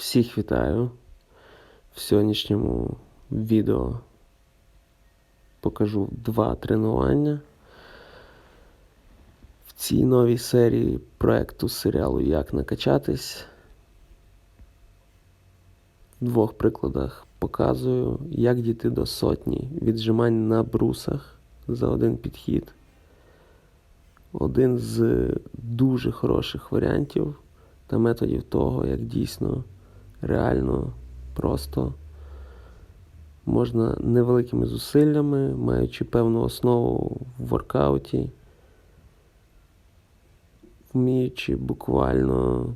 Всіх вітаю. В сьогоднішньому відео покажу два тренування. В цій новій серії проекту серіалу Як накачатись. В двох прикладах показую, як дійти до сотні віджимань на брусах за один підхід. Один з дуже хороших варіантів та методів того, як дійсно реально просто можна невеликими зусиллями, маючи певну основу в воркауті, вміючи буквально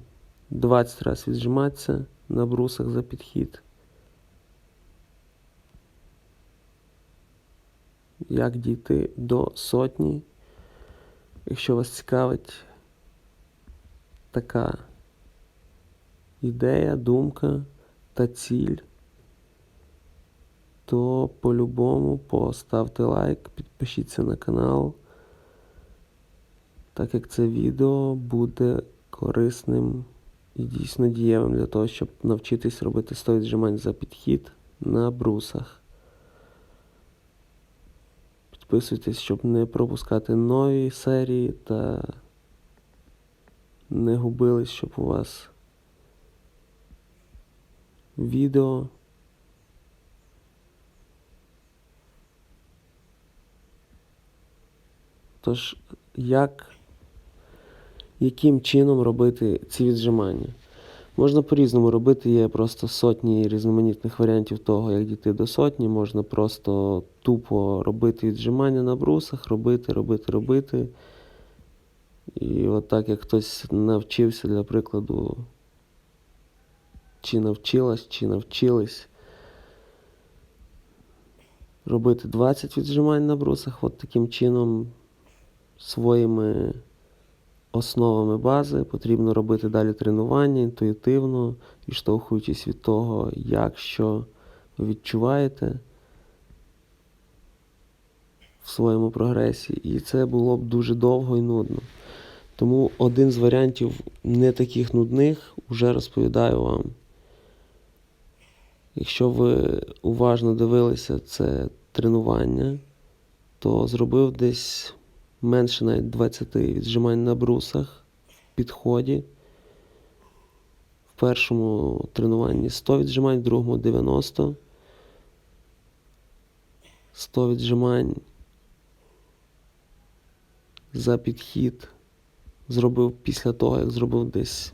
20 разів віджиматися на брусах за підхід. Як дійти до сотні? Якщо вас цікавить така ідея, думка та ціль, то по-любому поставте лайк, підпишіться на канал, так як це відео буде корисним і дійсно дієвим для того, щоб навчитись робити 100 віджимань за підхід на брусах. Підписуйтесь, щоб не пропускати нові серії та не губились, щоб у вас відео. Тож, як, яким чином робити ці віджимання? Можна по-різному робити, є просто сотні різноманітних варіантів того, як дійти до сотні. Можна просто тупо робити віджимання на брусах, робити, робити, робити. І от так як хтось навчився, для прикладу, чи навчилась, чи навчились робити 20 віджимань на брусах, от таким чином своїми основами бази потрібно робити далі тренування інтуїтивно, відштовхуючись від того, як що ви відчуваєте в своєму прогресі. І це було б дуже довго і нудно. Тому один з варіантів не таких нудних вже розповідаю вам. Якщо ви уважно дивилися це тренування, то зробив десь менше навіть 20 віджимань на брусах в підході. В першому тренуванні 100 віджимань, в другому 90. 100 віджимань за підхід зробив після того, як зробив десь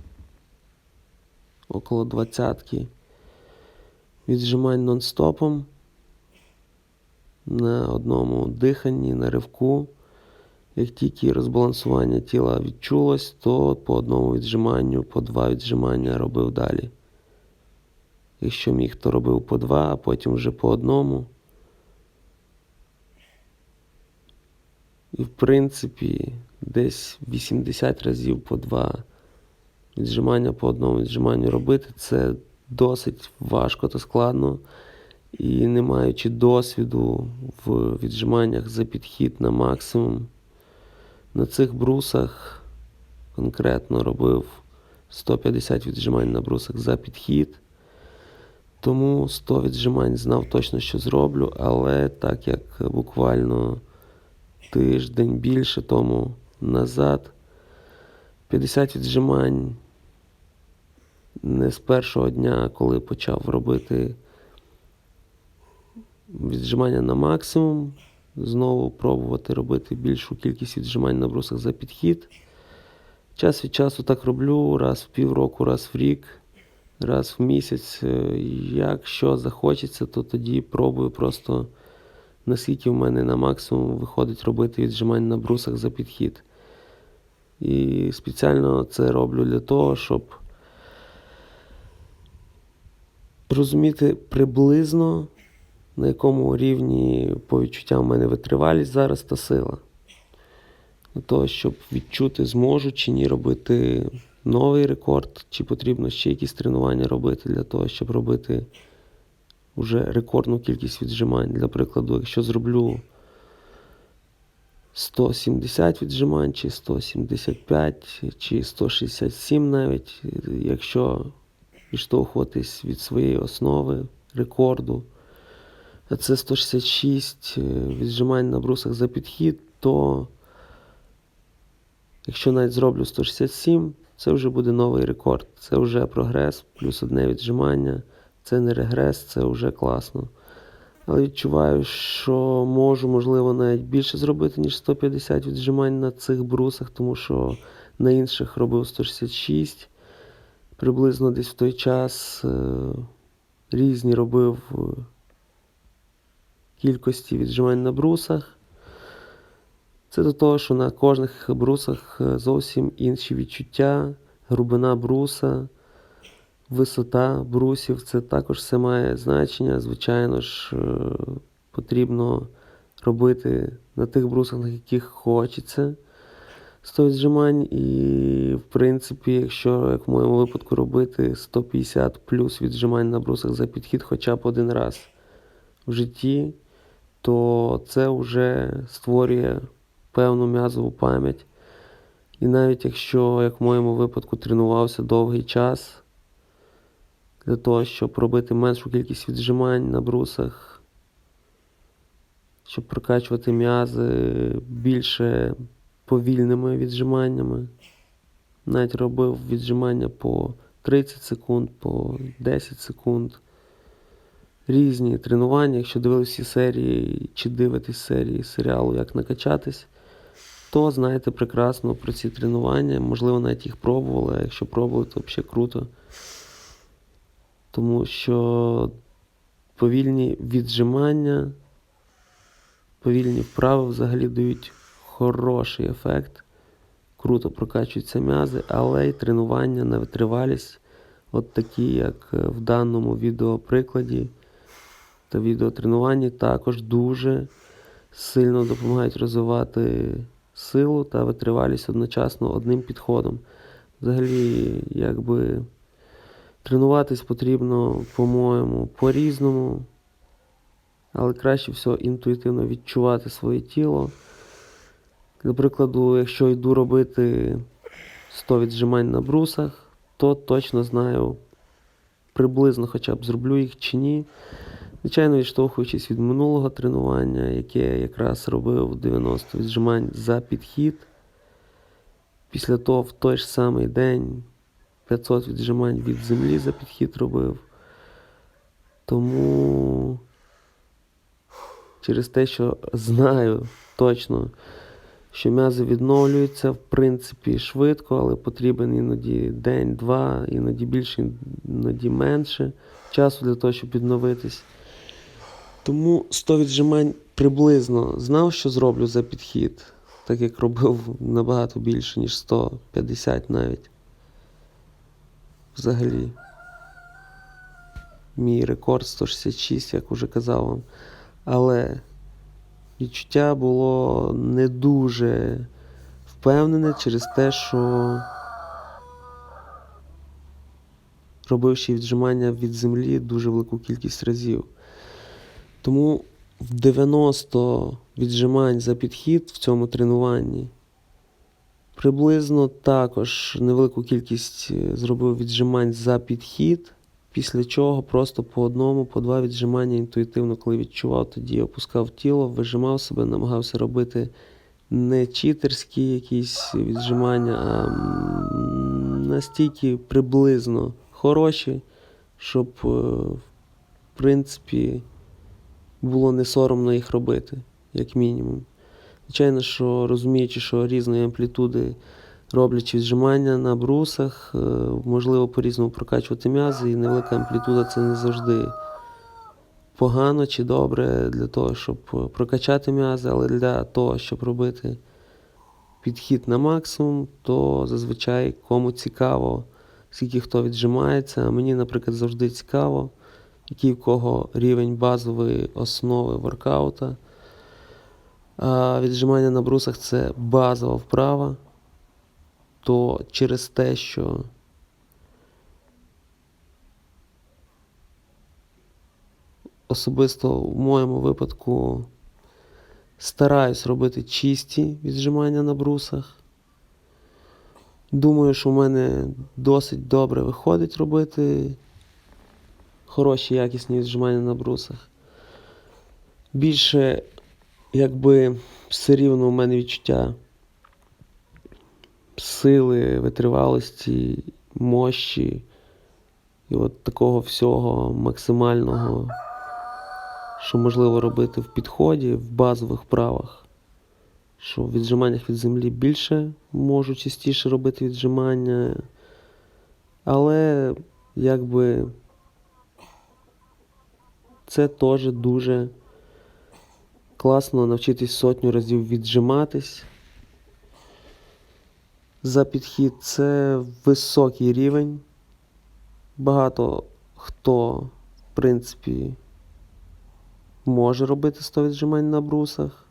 около двадцятки віджимань нон-стопом на одному диханні, на ривку. Як тільки розбалансування тіла відчулось, то по одному віджиманню, по два віджимання робив далі. Якщо міг, то робив по два, а потім вже по одному. І в принципі, десь 80 разів по два віджимання по одному віджиманню робити це досить важко та складно. І не маючи досвіду в віджиманнях за підхід на максимум, на цих брусах конкретно робив 150 віджимань на брусах за підхід. Тому 100 віджимань знав точно, що зроблю, але так як буквально тиждень більше тому назад 50 віджимань не з першого дня, коли почав робити віджимання на максимум, знову пробувати робити більшу кількість віджимань на брусах за підхід. Час від часу так роблю, раз в півроку, раз в рік, раз в місяць. Якщо захочеться, то тоді пробую просто наскільки в мене на максимум виходить робити віджимань на брусах за підхід. І спеціально це роблю для того, щоб розуміти приблизно, на якому рівні по відчуттям в мене витривалість зараз та сила. Для того, щоб відчути, зможу чи ні робити новий рекорд, чи потрібно ще якісь тренування робити для того, щоб робити вже рекордну кількість віджимань. Для прикладу, якщо зроблю 170 віджимань, чи 175, чи 167 навіть, якщо відштовхуватись від своєї основи, рекорду. Це 166 е, віджимань на брусах за підхід, то якщо навіть зроблю 167, це вже буде новий рекорд. Це вже прогрес, плюс одне віджимання. Це не регрес, це вже класно. Але відчуваю, що можу, можливо, навіть більше зробити, ніж 150 віджимань на цих брусах, тому що на інших робив 166. Приблизно десь в той час е, різні робив е, кількості віджимань на брусах. Це до того, що на кожних брусах е, зовсім інші відчуття, грубина бруса, висота брусів. Це також все має значення. Звичайно ж, потрібно робити на тих брусах, на яких хочеться 100 віджимань. І, в принципі, якщо, як в моєму випадку, робити 150 плюс віджимань на брусах за підхід хоча б один раз в житті, то це вже створює певну м'язову пам'ять. І навіть якщо, як в моєму випадку, тренувався довгий час для того, щоб робити меншу кількість віджимань на брусах, щоб прокачувати м'язи більше повільними віджиманнями. Навіть робив віджимання по 30 секунд, по 10 секунд. Різні тренування. Якщо дивились всі серії чи дивитесь серії серіалу Як накачатись, то знаєте прекрасно про ці тренування. Можливо, навіть їх пробували, а якщо пробували, то взагалі круто. Тому що повільні віджимання, повільні вправи взагалі дають хороший ефект. Круто прокачуються м'язи, але й тренування на витривалість, от такі, як е, в даному відеоприкладі та відеотренуванні, також дуже сильно допомагають розвивати силу та витривалість одночасно одним підходом. Взагалі, якби тренуватись потрібно, по-моєму, по-різному, але краще всього інтуїтивно відчувати своє тіло. Для прикладу, якщо йду робити 100 віджимань на брусах, то точно знаю приблизно хоча б зроблю їх чи ні. Звичайно, відштовхуючись від минулого тренування, яке я якраз робив 90 віджимань за підхід. Після того в той ж самий день 500 віджимань від землі за підхід робив. Тому через те, що знаю точно, що м'язи відновлюються в принципі швидко, але потрібен іноді день-два, іноді більше, іноді менше часу для того, щоб відновитись. Тому 100 віджимань приблизно знав, що зроблю за підхід, так як робив набагато більше, ніж 150 навіть. Взагалі. Мій рекорд 166, як уже казав вам. Але відчуття було не дуже впевнене через те, що робив ще віджимання від землі дуже велику кількість разів. Тому в 90 віджимань за підхід в цьому тренуванні приблизно також невелику кількість е, зробив віджимань за підхід, після чого просто по одному, по два віджимання інтуїтивно, коли відчував, тоді опускав тіло, вижимав себе, намагався робити не читерські якісь віджимання, а настільки приблизно хороші, щоб, е, в принципі, було не соромно їх робити, як мінімум. Звичайно, що розуміючи, що різної амплітуди роблячи віджимання на брусах, е, можливо по-різному прокачувати м'язи, і невелика амплітуда це не завжди погано чи добре для того, щоб е, прокачати м'язи, але для того, щоб робити підхід на максимум, то зазвичай кому цікаво, скільки хто віджимається. А мені, наприклад, завжди цікаво, який в кого рівень базової основи воркаута. А віджимання на брусах це базова вправа, то через те, що особисто в моєму випадку стараюсь робити чисті віджимання на брусах. Думаю, що в мене досить добре виходить робити хороші якісні віджимання на брусах. Більше, якби все рівно у мене відчуття сили, витривалості, мощі і от такого всього максимального, що можливо робити в підході, в базових правах. Що в віджиманнях від землі більше можу частіше робити віджимання. Але якби це теж дуже класно навчитись сотню разів віджиматись. За підхід це високий рівень. Багато хто, в принципі, може робити 100 віджимань на брусах.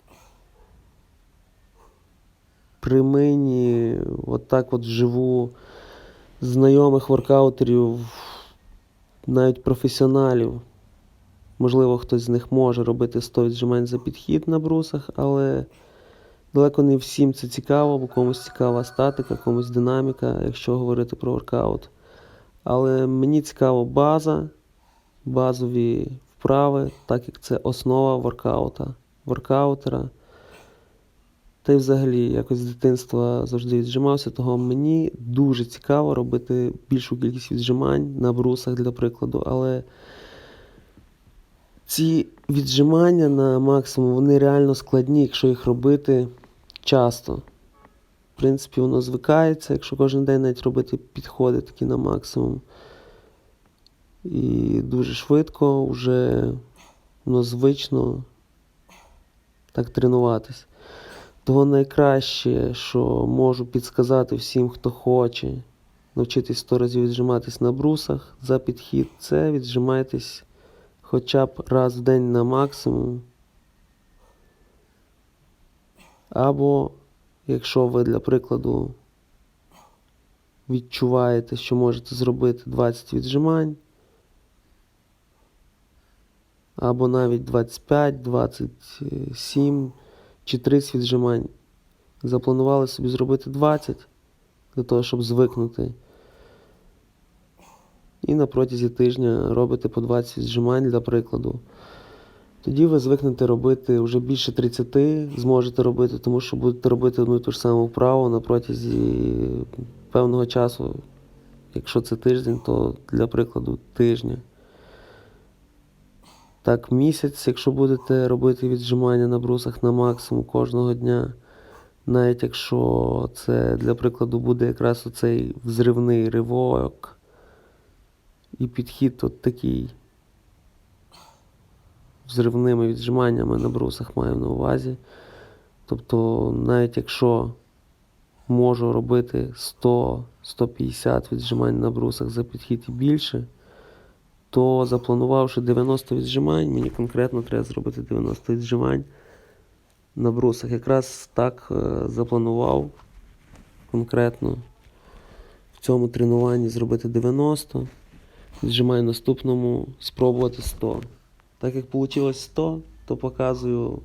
При мені, отак от вживу, знайомих воркаутерів, навіть професіоналів. Можливо, хтось з них може робити 100 віджимань за підхід на брусах, але далеко не всім це цікаво, бо комусь цікава статика, комусь динаміка, якщо говорити про воркаут. Але мені цікава база, базові вправи, так як це основа воркаута, воркаутера. Та й взагалі якось з дитинства завжди віджимався, того мені дуже цікаво робити більшу кількість віджимань на брусах, для прикладу. Але ці віджимання на максимум, вони реально складні, якщо їх робити часто. В принципі, воно звикається, якщо кожен день навіть робити підходи такі на максимум. І дуже швидко вже воно звично так тренуватись. Того найкраще, що можу підсказати всім, хто хоче навчитись 100 разів віджиматись на брусах за підхід, це віджимайтесь хоча б раз в день на максимум. Або, якщо ви, для прикладу, відчуваєте, що можете зробити 20 віджимань, або навіть 25, 27 чи 30 віджимань. Запланували собі зробити 20 для того, щоб звикнути. І на протязі тижня робите по 20 віджимань для прикладу. Тоді ви звикнете робити вже більше 30, зможете робити, тому що будете робити одну і ту ж саму вправу на протязі певного часу. Якщо це тиждень, то для прикладу тижня. Так, місяць, якщо будете робити віджимання на брусах на максимум кожного дня, навіть якщо це для прикладу буде якраз оцей взривний ривок і підхід от такий взривними віджиманнями на брусах маю на увазі. Тобто, навіть якщо можу робити 100-150 віджимань на брусах за підхід і більше, то запланувавши 90 віджимань, мені конкретно треба зробити 90 віджимань на брусах. Якраз так е, запланував конкретно в цьому тренуванні зробити 90. Віджимаю наступному спробувати 100. Так як вийшло 100, то показую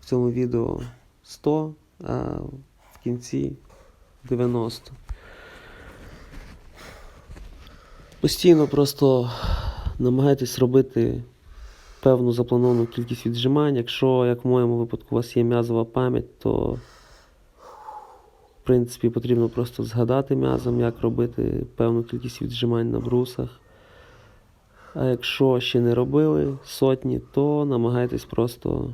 в цьому відео 100, а в кінці 90. Постійно просто намагайтесь робити певну заплановану кількість віджимань. Якщо, як в моєму випадку, у вас є м'язова пам'ять, то в принципі потрібно просто згадати м'язом, як робити певну кількість віджимань на брусах. А якщо ще не робили сотні, то намагайтесь просто,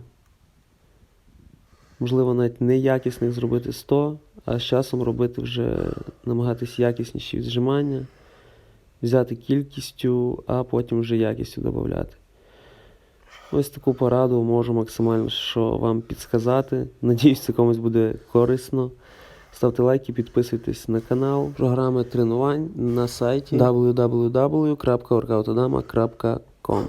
можливо, навіть неякісних зробити 100, а з часом робити вже намагатись якісніші віджимання, взяти кількістю, а потім вже якістю додати. Ось таку пораду можу максимально що вам підсказати. Надіюсь, це комусь буде корисно. Ставте лайки, підписуйтесь на канал. Програми тренувань на сайті www.workoutodama.com